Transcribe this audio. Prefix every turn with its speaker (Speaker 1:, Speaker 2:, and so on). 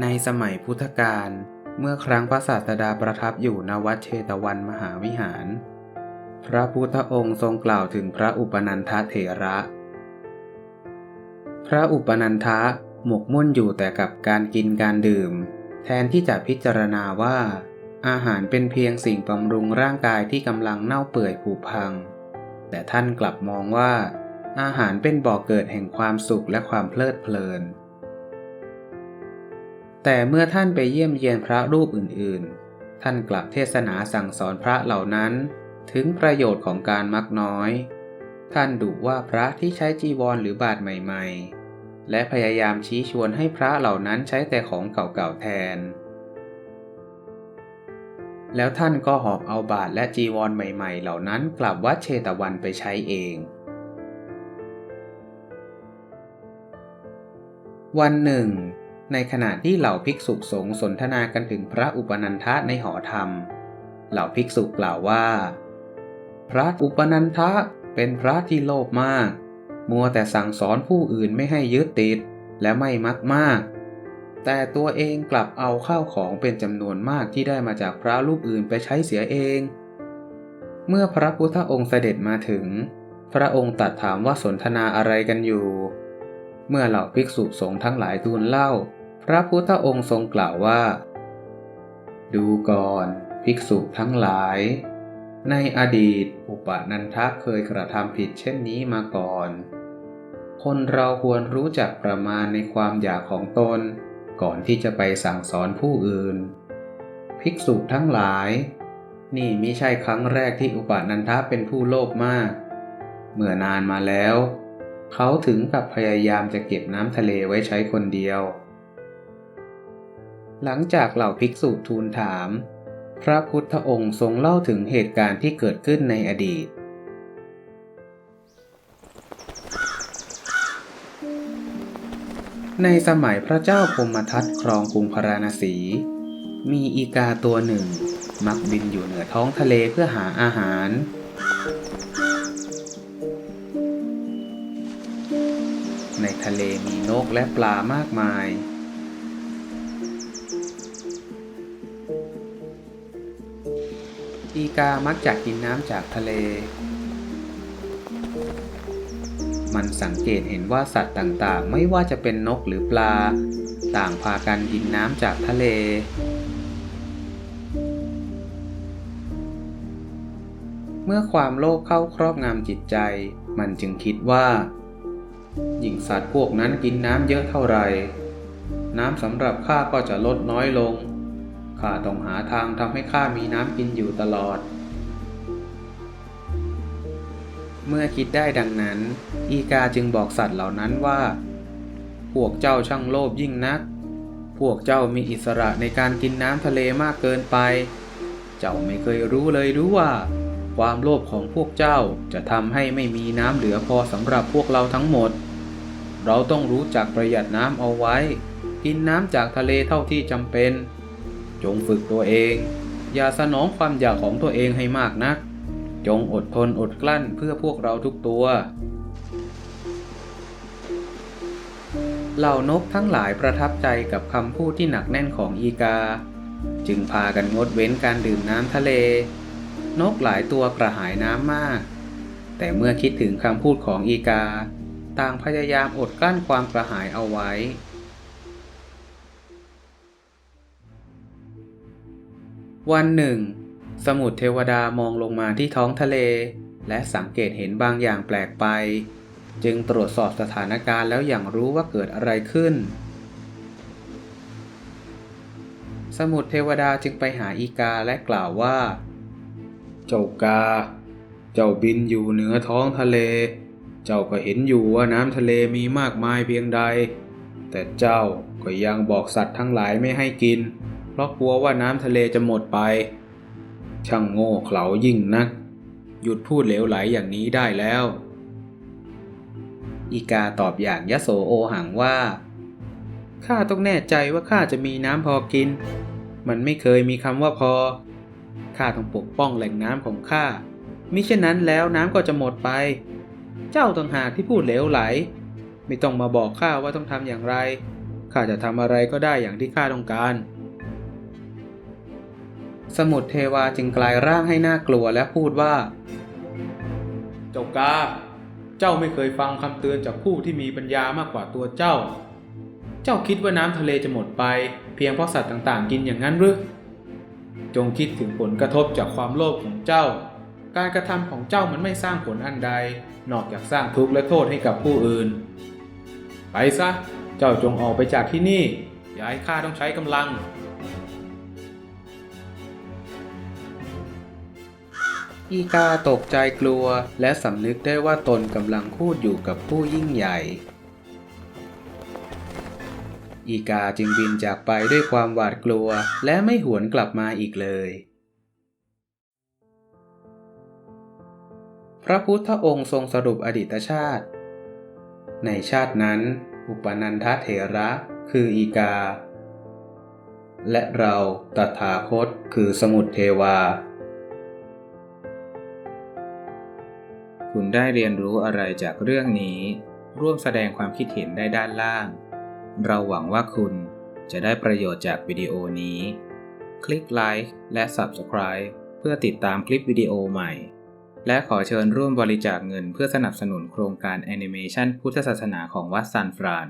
Speaker 1: ในสมัยพุทธกาลเมื่อครั้งพระศาสดาประทับอยู่ณวัดเชตวันมหาวิหาร พระพุทธองค์ทรงกล่าวถึงพระอุปนันทเถระ พระอุปนันทะหมกมุ่นอยู่แต่กับการกินการดื่ม แทนที่จะพิจารณาว่า อาหารเป็นเพียงสิ่งบำรุงร่างกายที่กำลังเน่าเปื่อยผุพัง แต่ท่านกลับมองว่า อาหารเป็นบ่อกเกิดแห่งความสุขและความเพลิดเพลิน แต่เมื่อท่านไปเยี่ยมเยียนพระรูปอื่นๆ ท่านกลับเทศนาสั่งสอนพระเหล่านั้น ถึงประโยชน์ของการมักน้อย ท่านดุว่าพระที่ใช้จีวรหรือบาทใหม่ๆ และพยายามชี้ชวนให้พระเหล่านั้นใช้แต่ของเก่าๆแทน แล้วท่านก็หอบเอาบาทและจีวรใหม่ๆ เหล่านั้นกลับวัดเชตวันไปใช้เองวันหนึ่ง ในขณะที่เหล่าภิกษุสงฆ์สนทนากันถึงพระอุปนันทะในหอธรรม เหล่าภิกษุกล่าวว่า พระอุปนันทะเป็นพระที่โลภมาก มัวแต่สั่งสอนผู้อื่นไม่ให้ยึดติดและไม่มักมาก แต่ตัวเองกลับเอาข้าวของเป็นจำนวนมากที่ได้มาจากพระรูปอื่นไปใช้เสียเอง เมื่อพระพุทธองค์เสด็จมาถึง พระองค์ตรัสถามว่าสนทนาอะไรกันอยู่ เมื่อเหล่าภิกษุสงฆ์ทั้งหลายทูลเล่า พระพุทธองค์ทรงกล่าวว่า ดูก่อนภิกษุทั้งหลาย ในอดีตอุปนันทะเคยกระทำผิดเช่นนี้มาก่อน คนเราควรรู้จักประมาณในความอยากของตน ก่อนที่จะไปสั่งสอนผู้อื่น ภิกษุทั้งหลาย นี่ม่ใช่ครั้งแรกที่อุปนันทะเป็นผู้โลภมาก เมื่อนานมาแล้ว เขาถึงกับพยายามจะเก็บน้ำทะเลไว้ใช้คนเดียว หลังจากเหล่าภิกษุทูลถาม พระพุทธองค์ทรงเล่าถึงเหตุการณ์ที่เกิดขึ้นในอดีต ในสมัยพระเจ้าพมทัตครองกรุงพาราณสี มีอีกาตัวหนึ่ง มักบินอยู่เหนือท้องทะเลเพื่อหาอาหารในทะเลมีนกและปลามากมาย กามักจะกินน้ำจากทะเล มันสังเกตเห็นว่าสัตว์ต่างๆ ไม่ว่าจะเป็นนกหรือปลา ต่างพากันกินน้ำจากทะเล เมื่อความโลภเข้าครอบงำจิตใจ มันจึงคิดว่ายิ่งสัตว์พวกนั้นกินน้ำเยอะเท่าไหร่ น้ำสำหรับข้าก็จะลดน้อยลง ข้าต้องหาทางทำให้ข้ามีน้ำกินอยู่ตลอด เมื่อคิดได้ดังนั้น อีกาจึงบอกสัตว์เหล่านั้นว่า พวกเจ้าช่างโลภยิ่งนัก พวกเจ้ามีอิสระในการกินน้ำทะเลมากเกินไป เจ้าไม่เคยรู้เลยรู้ว่า ความโลภของพวกเจ้าจะทำให้ไม่มีน้ำเหลือพอสำหรับพวกเราทั้งหมด เราต้องรู้จักประหยัดน้ำเอาไว้ กินน้ำจากทะเลเท่าที่จำเป็น จงฝึกตัวเอง อย่าสนองความอยากของตัวเองให้มากนัก จงอดทนอดกลั้นเพื่อพวกเราทุกตัว เหล่านกทั้งหลายประทับใจกับคำพูดที่หนักแน่นของอีกา จึงพากันงดเว้นการดื่มน้ำทะเล นกหลายตัวกระหายน้ำมาก แต่เมื่อคิดถึงคำพูดของอีกา ต่างพยายามอดกลั้นความกระหายเอาไว้ วันหนึ่ง สมุทรเทวดามองลงมาที่ท้องทะเล และสังเกตเห็นบางอย่างแปลกไป จึงตรวจสอบสถานการณ์แล้วอย่างรู้ว่าเกิดอะไรขึ้น สมุทรเทวดาจึงไปหาอีกาและกล่าวว่า เจ้ากา เจ้าบินอยู่เหนือท้องทะเล เจ้าก็เห็นอยู่ว่าน้ำทะเลมีมากมายเพียงใด แต่เจ้าก็ยังบอกสัตว์ทั้งหลายไม่ให้กินเราะกลัวว่าน้ำทะเลจะหมดไป ช่างโง่เขลายิ่งนัก หยุดพูดเหลวไหลอย่างนี้ได้แล้ว อีกาตอบอย่างยโสโอหังว่าข้าต้องแน่ใจว่าข้าจะมีน้ำพอกิน มันไม่เคยมีคำว่าพอ ข้าต้องปกป้องแหล่งน้ำของข้า มิเช่นนั้นแล้วน้ำก็จะหมดไป เจ้าต่างหากที่พูดเหลวไหล ไม่ต้องมาบอกข้าว่าต้องทำอย่างไร ข้าจะทำอะไรก็ได้อย่างที่ข้าต้องการ สมุทรเทวาจึงกลายร่างให้หน่ากลัวและพูดว่า เจ้ากา เจ้าไม่เคยฟังคำเตือนจากผู้ที่มีปัญญามากกว่าตัวเจ้า เจ้าคิดว่าน้ำทะเลจะหมดไป เพียงเพราะสัตว์ต่างๆ กินอย่างนั้นหรือ จงคิดถึงผลกระทบจากความโลภของเจ้า การกระทำของเจ้ามันไม่สร้างผลอันใด นอกจากสร้างทุกข์และโทษให้กับผู้อื่น ไปซะ เจ้าจงออกไปจากที่นี่ อย่าให้ข้าต้องใช้กำลัง อีกาตกใจกลัว และสำนึกได้ว่าตนกำลังพูดอยู่กับผู้ยิ่งใหญ่ อีกาจึงบินจากไปด้วยความหวาดกลัว และไม่หวนกลับมาอีกเลย พระพุทธองค์ทรงสรุปอดีตชาติ ในชาตินั้น อุปนันทเถระคืออีกา และเราตถาคตคือสมุทรเทวา
Speaker 2: คุณได้เรียนรู้อะไรจากเรื่องนี้ ร่วมแสดงความคิดเห็นได้ด้านล่าง เราหวังว่าคุณจะได้ประโยชน์จากวิดีโอนี้ คลิกไลค์และ Subscribe เพื่อติดตามคลิปวิดีโอใหม่ และขอเชิญร่วมบริจาคเงินเพื่อสนับสนุนโครงการแอนิเมชันพุทธศาสนาของวัดซานฟราน